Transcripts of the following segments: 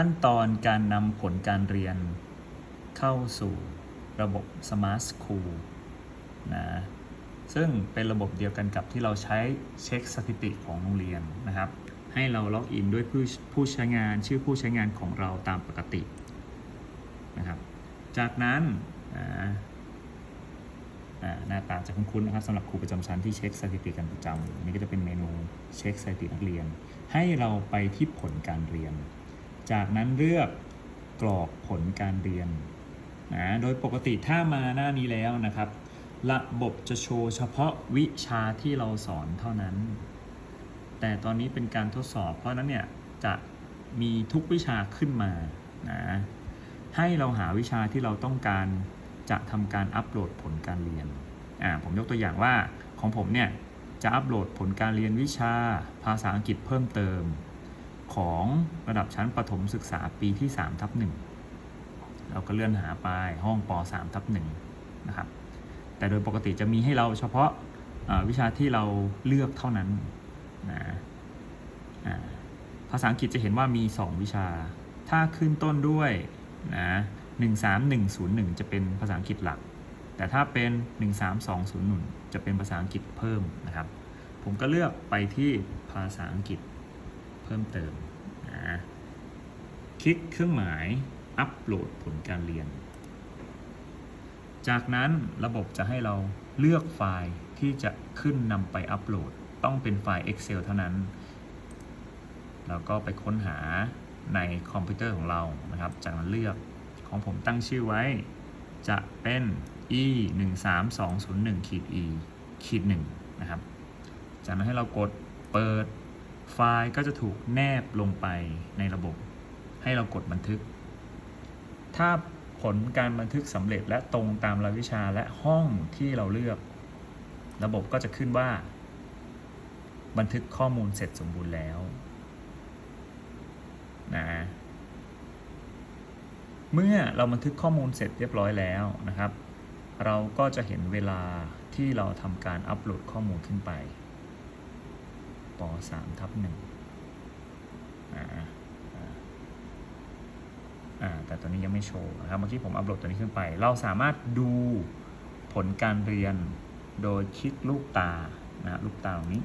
ขั้นตอนการนำผลการเรียนเข้าสู่ระบบ Smart School นะซึ่งเป็นระบบเดียวกันกับที่เราใช้เช็คสถิติของโรงเรียนนะครับ ให้เราล็อกอินด้วยผู้ผู้ใช้งานชื่อผู้ใช้งานของเราตามปกตินะครับ จากนั้นหน้าตาจะคุ้นๆนะครับสำหรับครูประจำชั้นที่เช็คสถิติกันประจำอันนี้ก็จะเป็นเมนูเช็คสถิตินักเรียน ให้เราไปที่ผลการเรียน จากนั้นเลือกกรอกผลการเรียนนะโดยปกติถ้ามาหน้านี้แล้วนะครับ ระบบจะโชว์เฉพาะวิชาที่เราสอนเท่านั้น แต่ตอนนี้เป็นการทดสอบ เพราะนั้นเนี่ยจะมีทุกวิชาขึ้นมานะให้เราหาวิชาที่เราต้องการจะทำการอัปโหลดผลการเรียนอ่าผมยกตัวอย่างว่าของผมเนี่ยจะอัปโหลดผลการเรียนวิชาภาษาอังกฤษเพิ่มเติม ของระดับชั้นประถมศึกษาปีที่3ทับ1เราก็เลื่อนหาไปห้องป3ทับ1นะครับ แต่โดยปกติจะมีให้เราเฉพาะวิชาที่เราเลือกเท่านั้นนะภาษาอังกฤษจะเห็นว่ามี 2 วิชา ถ้าขึ้นต้นด้วยนะ13101 จะเป็นภาษาอังกฤษหลัก แต่ถ้าเป็น 13200จะเป็นภาษาอังกฤษเพิ่มนะครับ ผมก็เลือกไปที่ภาษาอังกฤษ เพิ่มเติมนะคลิกเครื่องหมายอัปโหลดผลการเรียน จากนั้นระบบจะให้เราเลือกไฟล์ที่จะขึ้นนำไปอัปโหลด ต้องเป็นไฟล์ Excel เท่านั้น แล้วก็ไปค้นหาในคอมพิวเตอร์ของเรานะครับ จากนั้นเลือกของผมตั้งชื่อไว้ จะเป็น e 1 3 2 0 1ขีด e ขีด1นะครับ จากนั้นให้เรากดเปิด ไฟล์ก็จะถูกแนบลงไปในระบบ ให้เรากดบันทึก ถ้าผลการบันทึกสำเร็จและตรงตามรายวิชาและห้องที่เราเลือก ระบบก็จะขึ้นว่า บันทึกข้อมูลเสร็จสมบูรณ์แล้วนะเมื่อเราบันทึกข้อมูลเสร็จเรียบร้อยแล้วนะครับ เราก็จะเห็นเวลาที่เราทำการอัปโหลดข้อมูลขึ้นไป ป3ทับ1อ่าอ่าอ่าแต่ตัวนี้ยังไม่โชว์นะครับเมื่อกี้ผมอัปโหลดตัวนี้ขึ้นไป เราสามารถดูผลการเรียนโดยคลิกลูกตานะลูกตาตรงนี้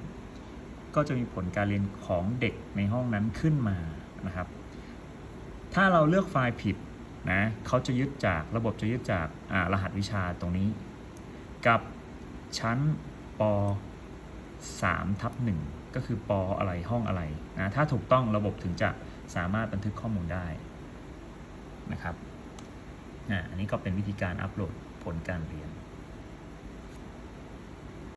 ก็จะมีผลการเรียนของเด็กในห้องนั้นขึ้นมานะครับ ถ้าเราเลือกไฟล์ผิดนะเขาจะยึดจากระบบจะยึดจากรหัสวิชาตรงนี้ กับชั้นป3ทับ1 ก็คือปอะไรห้องอะไรนะถ้าถูกต้องระบบถึงจะสามารถบันทึกข้อมูลได้นะครับอันนี้ก็เป็นวิธีการอัปโหลดผลการเรียน